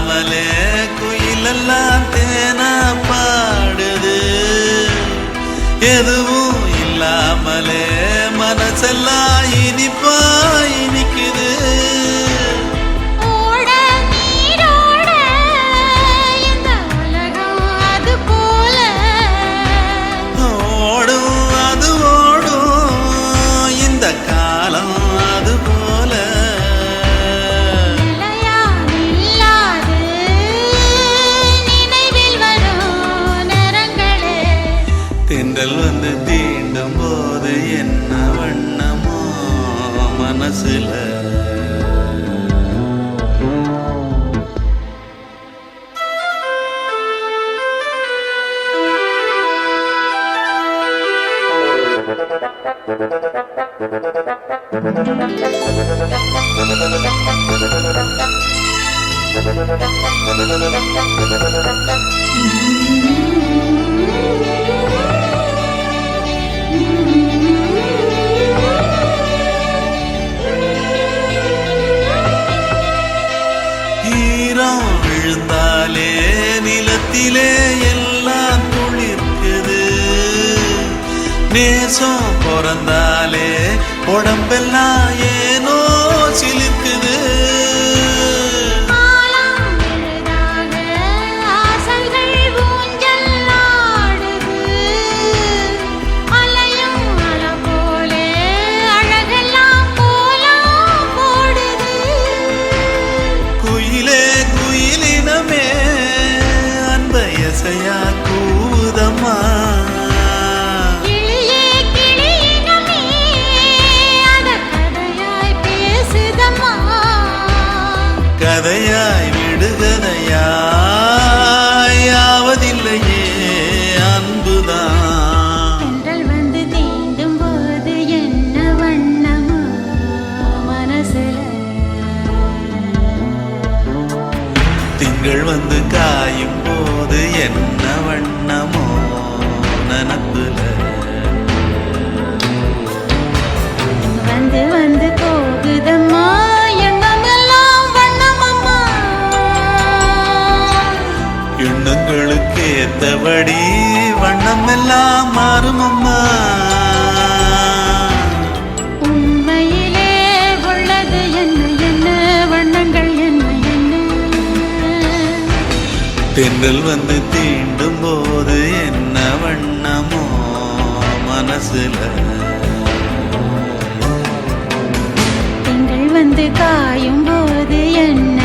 சொல்லாமலே குயிலெல்லாம் தேனா பாடுது. எதுவும் இல்லாமலே மனசெல்லாம் இனிப்பா மனசுல. ஈரம் எல்லாம் குளிர்க்குது. நேசம் பிறந்தாலே உடம்பெல்லாம் ஏனோ சிலிர்க்குது. அன்ப எசையா கூதம்மா கதையாய் பேசுதம்மா. வந்து காயும் போது என்ன வண்ணமோ நனப்புல வந்து வந்து போகுதம்மா எண்ணமெல்லாம் வண்ணமம்மா. எண்ணங்களுக்கு ஏத்தபடி வண்ணம் எல்லாம் மாறுமம்மா. தென்றல் வந்து தீண்டும் போது என்ன வண்ணமோ மனசுல? திங்கள் வந்து காயும் போது என்ன